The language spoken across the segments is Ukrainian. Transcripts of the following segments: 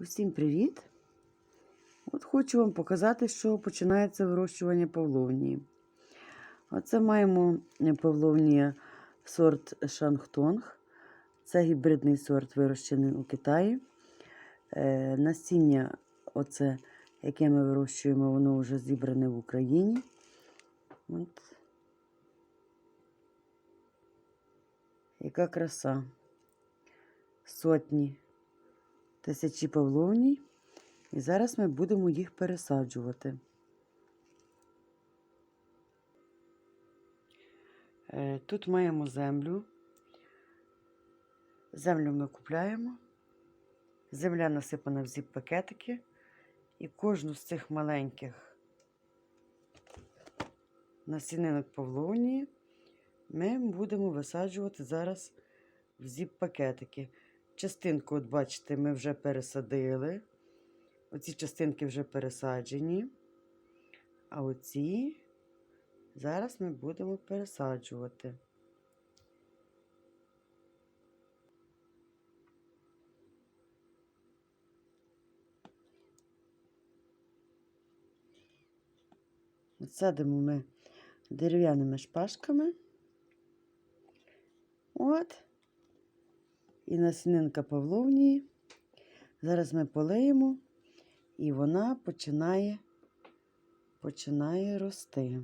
Усім привіт! От хочу вам показати, що починається вирощування павловнії. Оце маємо павловнія сорт Шангтонг. Це гібридний сорт, вирощений у Китаї. Е, насіння, оце, яке ми вирощуємо, воно вже зібране в Україні. От. Яка краса. Сотні тисячі павловній. І зараз ми будемо їх пересаджувати. Е, Тут маємо землю. Землю ми купляємо. Земля насипана в зіп-пакетики. І кожну з цих маленьких насінинок павловнії ми будемо висаджувати зараз в зіп-пакетики. Частинку, от бачите, ми вже пересадили. Оці частинки вже пересаджені. А оці зараз ми будемо пересаджувати. Садимо ми дерев'яними шпажками. От. І насінинка павловнії. Зараз ми полиємо, і вона починає, починає рости.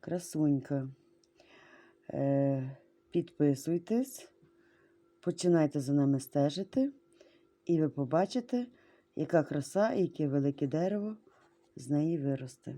Красунька. Е, Підписуйтесь, починайте за нами стежити, і ви побачите, яка краса і яке велике дерево з неї виросте.